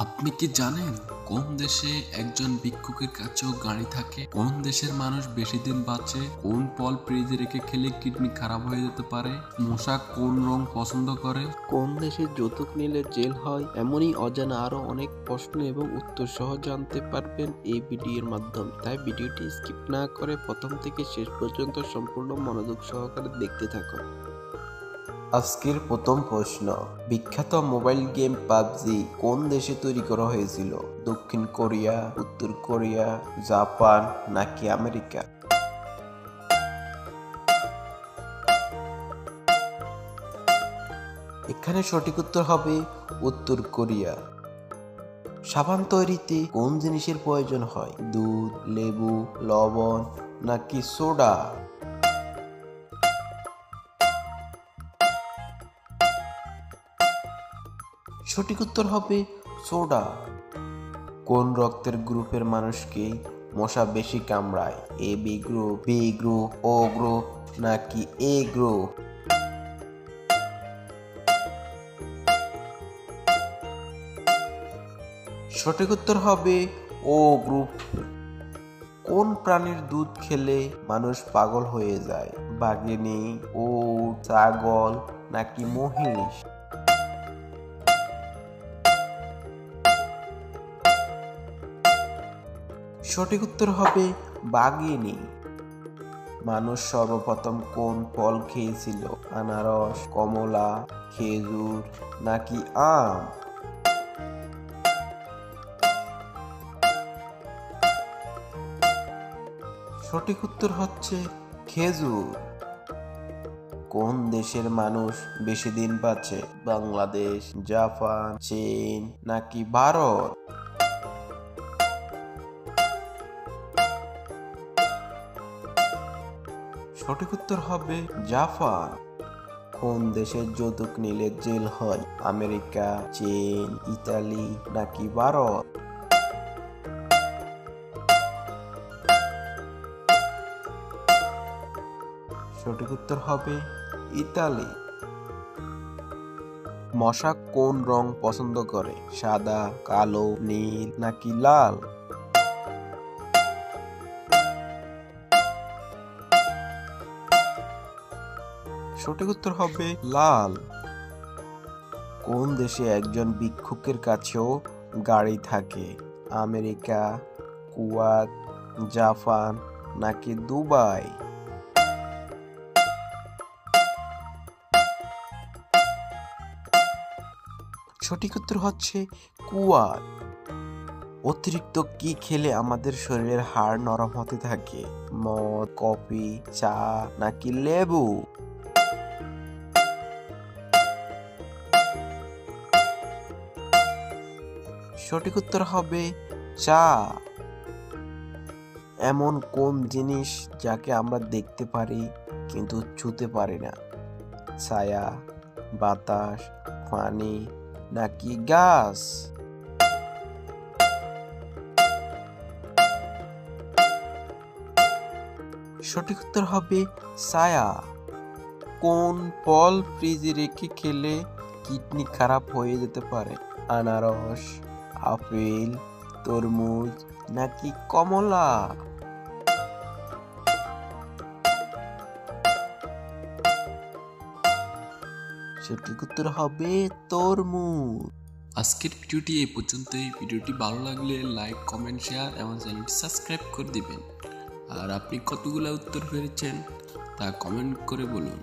আপনি কি জানেন কোন দেশে একজন ভিক্ষুকের কাছেও গাড়ি থাকে? কোন দেশের মানুষ বেশি দিন বাঁচে? কোন ফল ফ্রিজে রেখে খেলে কিডনি খারাপ হয়ে যেতে পারে? মশা কোন রং পছন্দ করে? কোন দেশে যৌতুক নিলে জেল হয়? এমনই অজানা আরও অনেক প্রশ্ন এবং উত্তর সহ জানতে পারবেন এই ভিডিওর মাধ্যমে। তাই ভিডিওটি স্কিপ না করে প্রথম থেকে শেষ পর্যন্ত সম্পূর্ণ মনোযোগ সহকারে দেখতে থাকুন। আজকের প্রথম প্রশ্ন। বিখ্যাত মোবাইল গেম পাবজি কোন দেশে তৈরি করা হয়েছিল? দক্ষিণ কোরিয়া, উত্তর কোরিয়া, জাপান নাকি আমেরিকা? এখানে সঠিক উত্তর হবে উত্তর কোরিয়া। সাবান তৈরিতে কোন জিনিসের প্রয়োজন হয়? দুধ, লেবু, লবণ নাকি সোডা? সঠিক উত্তর হবে সোডা। কোন রক্তের গ্রুপের মানুষকে মশা বেশি কামড়ায়? A B group B group O group নাকি এ গ্রুপ সঠিক উত্তর হবে ও গ্রুপ কোন প্রাণীর দুধ খেলে মানুষ পাগল হয়ে যায়? বাঘিনী ও ছাগল নাকি মহিষ? সঠিক উত্তর হবে বাঘিনী মানুষ সর্বপ্রথম কোন ফল খেয়েছিল? আনারস, কমলা, খেজুর নাকি আম? সঠিক উত্তর হচ্ছে খেজুর। কোন দেশের মানুষ বেশি দিন পাচ্ছে বাংলাদেশ, জাপান, চীন নাকি ভারত? সঠিক উত্তর হবে জাপান কোন দেশের যৌতুক নিলে জেল হয়? আমেরিকা, চীন, ইতালি নাকি ভারত? সঠিক উত্তর হবে ইতালি। মশা কোন রং পছন্দ করে? সাদা, কালো, নীল নাকি লাল? সঠিক উত্তর হবে লাল। কোন দেশে একজন ভিক্ষুকের কাছেও গাড়ি থাকে? আমেরিকা কুয়াত জাপান নাকি দুবাই? সঠিক উত্তর হচ্ছে কুয়াত অতিরিক্ত কি খেলে আমাদের শরীরের হাড় নরম হতে থাকে? মদ, কফি, চা নাকি লেবু? সঠিক উত্তর হবে চা। এমন কোন জিনিস যাকে আমরা দেখতে পারি কিন্তু ছুতে পারি না? ছায়া, বাতাস, পানি নাকি গাছ? সঠিক উত্তর হবে ছায়া। কোন ফল ফ্রিজে রেখে খেলে কিডনি খারাপ হয়ে যেতে পারে? আনারস আপেল, তরমুজ নাকি কমলা? সঠিক উত্তর হবে তরমুজ। আজকের ভিডিওটি এই পর্যন্তই। ভিডিওটি ভালো লাগলে লাইক কমেন্ট শেয়ার এবং চ্যানেলটি সাবস্ক্রাইব করে দিবেন। আর আপনি কতগুলো উত্তর পেরেছেন তা কমেন্ট করে বলুন।